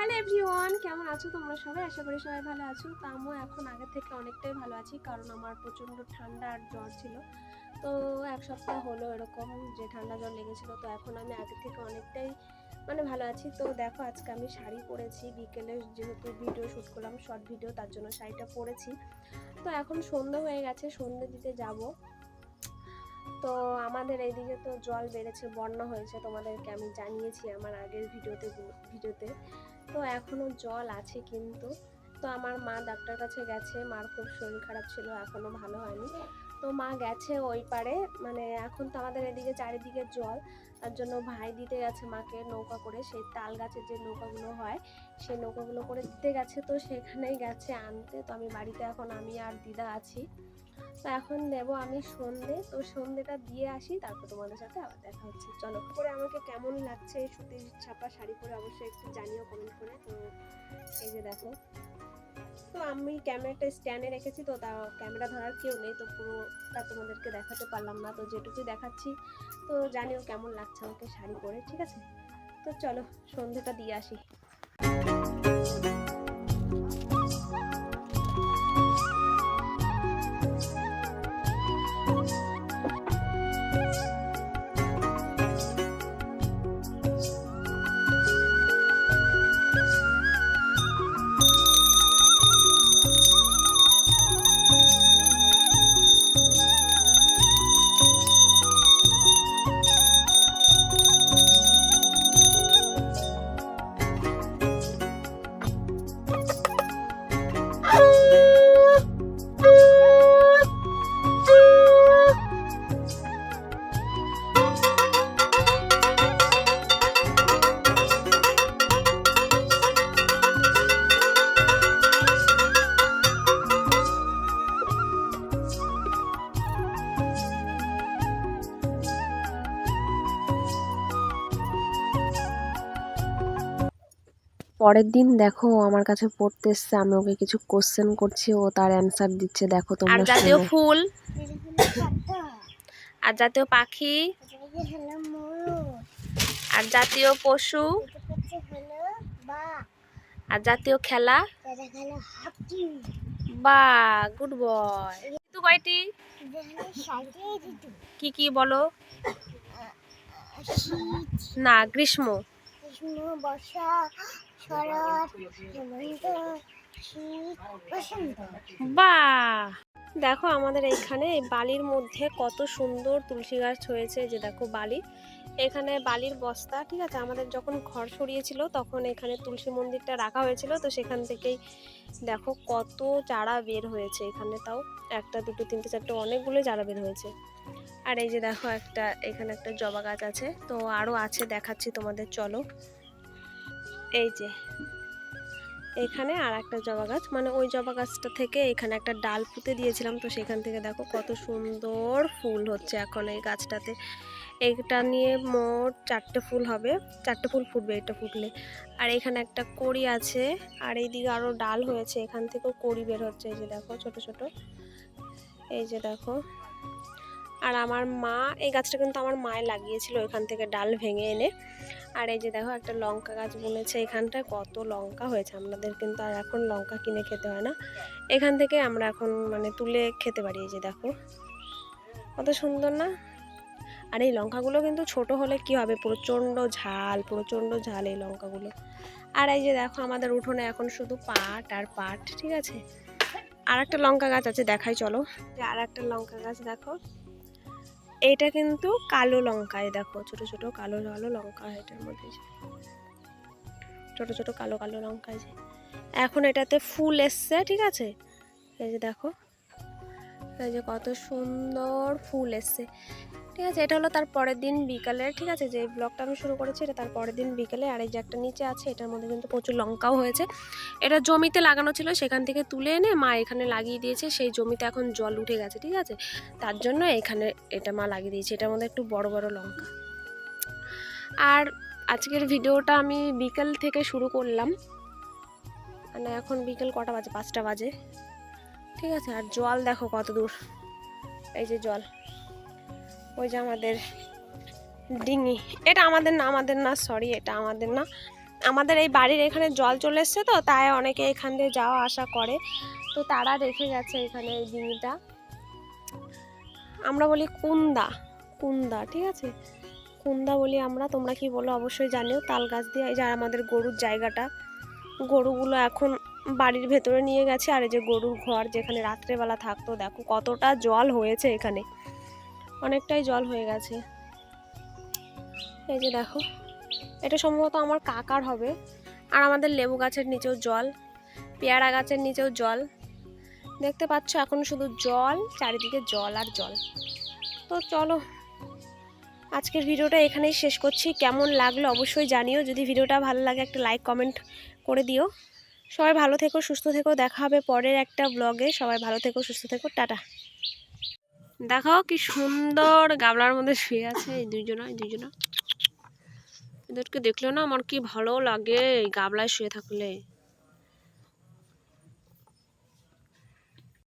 Hello everyone, কেমন আছো তোমরা সবাই? আশা করি সবাই ভালো আছো। তা আমিও এখন আগে থেকে অনেকটাই ভালো আছি, কারণ আমার প্রচণ্ড ঠান্ডা আর জ্বর ছিল। তো এক সপ্তাহ হলো এরকম যে ঠান্ডা জ্বর লেগেছিলো, তো এখন আমি আগে থেকে অনেকটাই মানে ভালো আছি। তো দেখো, আজকে আমি শাড়ি পরেছি, বিকেলে যেহেতু ভিডিও শ্যুট করলাম শর্ট ভিডিও তার জন্য শাড়িটা পরেছি। তো এখন সন্ধ্যা হয়ে গেছে সন্ধ্যে দিতে যাব। তো আমাদের এইদিকে তো জল বেড়েছে, বন্যা হয়েছে, তোমাদেরকে আমি জানিয়েছি আমার আগের ভিডিওতে ভিডিওতে তো এখনও জল আছে কিন্তু। তো আমার মা ডাক্তার কাছে গেছে, মার খুব শরীর খারাপ ছিল এখনও ভালো হয়নি। তো মা গেছে ওই পারে মানে এখন তো আমাদের এদিকে চারিদিকে জল, তার জন্য ভাই দিতে গেছে মাকে নৌকা করে। সেই তাল গাছের যে নৌকাগুলো হয়, সেই নৌকাগুলো করে দিতে গেছে, তো সেখানেই গেছে আনতে। তো আমি বাড়িতে এখন আমি আর দিদা আছি। তো এখন দেবো আমি সন্ধে। তো সন্ধেটা দিয়ে আসি, তারপর তোমাদের সাথে আবার দেখা হচ্ছে। চলো। করে আমাকে কেমন লাগছে সুতির ছাপা শাড়ি পরে অবশ্যই একটু জানিও কমেন্ট করে। তো এই যে দেখো। তো আমি ক্যামেরাটা স্ট্যান্ডে রেখেছি, তো তা ক্যামেরা ধরার কেউ নেই, তো পুরোটা তোমাদেরকে দেখাতে পারলাম না। তো যেটুকুই দেখাচ্ছি, তো জানিও কেমন লাগছে আমাকে শাড়ি পরে, ঠিক আছে? তো চলো, সন্ধেটা দিয়ে আসি। পরের দিন দেখো আমার কাছে পড়তে এসছে আমি ওকে কিছু কোশ্চেন করছি ও তার অ্যান্সার দিচ্ছে দেখো তোমরা জাতীয় ফুল? আর জাতীয় পাখি? আর জাতীয় পশু? আর জাতীয় খেলা? বা গুড বয় ঋতু কয়টি? কি কি বলো? না গ্রীষ্ম। বর্ষা শরৎ হেমন্ত শীত বসন্ত বা দেখো আমাদের এইখানে বালির মধ্যে কত সুন্দর তুলসী গাছ হয়েছে যে দেখো বালি। এখানে বালির বস্তা, ঠিক আছে? আমাদের যখন ঘর সরিয়েছিল তখন এখানে তুলসী মন্দিরটা রাখা হয়েছিল। তো সেখান থেকেই দেখো কত চারা বের হয়েছে এখানে তাও। একটা, দুটো, তিনটে, চারটে অনেকগুলো চারা বের হয়েছে। আর এই যে দেখো একটা, এখানে একটা জবা গাছ আছে। তো আরও আছে, দেখাচ্ছি তোমাদের, চলো। এই যে, এখানে আর একটা জবা গাছ মানে ওই জবা গাছটা থেকে এখানে একটা ডাল পুঁতে দিয়েছিলাম। তো সেখান থেকে দেখো কত সুন্দর ফুল হচ্ছে এখন এই গাছটাতে। এইটা নিয়ে মোট চারটে ফুল হবে, চারটে ফুল ফুটবে এটা ফুটলে। আর এখানে একটা কড়ি আছে, আর এইদিকে আরও ডাল হয়েছে, এখান থেকেও কড়ি বের হচ্ছে। এই যে দেখো ছোট ছোট। এই যে দেখো। আর আমার মা, এই গাছটা কিন্তু আমার মায়ে লাগিয়েছিল, এখান থেকে ডাল ভেঙে এনে। আর এই যে দেখো একটা লঙ্কা গাছ বুনেছে এখানটায়, কত লঙ্কা হয়েছে। আমাদের কিন্তু আর এখন লঙ্কা কিনে খেতে হয় না। এখান থেকে আমরা এখন মানে তুলে খেতে পারি এই যে দেখো। কত সুন্দর না? আর এই লঙ্কাগুলো কিন্তু ছোট হলে কি হবে? প্রচণ্ড ঝাল প্রচণ্ড ঝাল এই লঙ্কাগুলো। আর এই যে দেখো আমাদের উঠোনে এখন শুধু পাট আর পাট, ঠিক আছে? আর একটা লঙ্কা গাছ আছে, দেখাই, চলো। আর একটা লঙ্কা গাছ, দেখো। এইটা কিন্তু কালো লঙ্কায় দেখো, ছোট ছোট কালো কালো লঙ্কা এটার মধ্যে যে। ছোট ছোট কালো কালো লঙ্কা আছে এখন এটাতে ফুল এসছে, ঠিক আছে এই যে দেখো এই যে কত সুন্দর ফুল এসছে। ঠিক আছে, এটা হলো তার পরের দিন বিকালে। ঠিক আছে, যে ব্লগটা আমি শুরু করেছি, এটা তার পরের দিন বিকালে। আর এই যে একটা নিচে আছে, এটার মধ্যে কিন্তু প্রচুর লঙ্কাও হয়েছে। এটা জমিতে লাগানো ছিল, সেখান থেকে তুলে এনে মা এখানে লাগিয়ে দিয়েছে। সেই জমিতে এখন জল উঠে গেছে, ঠিক আছে? তার জন্য এখানে এটা মা লাগিয়ে দিয়েছে। এটার মধ্যে একটু বড় বড় লঙ্কা। আর আজকের ভিডিওটা আমি বিকেল থেকে শুরু করলাম। মানে এখন বিকেল কটা বাজে? পাঁচটা বাজে। ঠিক আছে, আর জল দেখো কত দূর। এই যে জল। ওই যে আমাদের ডিঙি। এটা আমাদের না আমাদের না সরি এটা আমাদের না। আমাদের এই বাড়ির এখানে জল চলে এসছে তো, তাই অনেকে এখান দিয়ে যাওয়া আসা করে। তো তারা রেখে গেছে এখানে এই ডিঙিটা। আমরা বলি কুন্দা কুন্দা, ঠিক আছে? কুন্দা বলি আমরা, তোমরা কি বলো অবশ্যই জানিও। তাল গাছ দিয়ে এই যে আমাদের গরুর জায়গাটা। গরুগুলো এখন বাড়ির ভেতরে নিয়ে গেছে। আর এই যে গরুর ঘর যেখানে রাত্রেবেলা থাকতো, দেখো কতটা জল হয়েছে এখানে। অনেকটাই জল হয়ে গেছে। এই যে দেখো, এটা সম্ভবত আমার কাকার হবে। আর আমাদের লেবু গাছের নিচেও জল, পেয়ারা গাছের নিচেও জল। দেখতে পাচ্ছ, এখন শুধু জল, চারিদিকে জল আর জল। তো চলো, আজকের ভিডিওটা এখানেই শেষ করছি। কেমন লাগল অবশ্যই জানিও। যদি ভিডিওটা ভালো লাগে, একটা লাইক, কমেন্ট করে দিও। সবাই ভালো থেকো, সুস্থ থেকো। দেখা হবে পরের একটা ব্লগে সবাই ভালো থেকো, সুস্থ থেকো। টাটা। দেখাও কি সুন্দর গাবলার মধ্যে শুয়ে আছে এই দুইজনা এই দুইজনা। এদেরকে দেখলেও না আমার কি ভালো লাগে এই গামলায় শুয়ে থাকলে।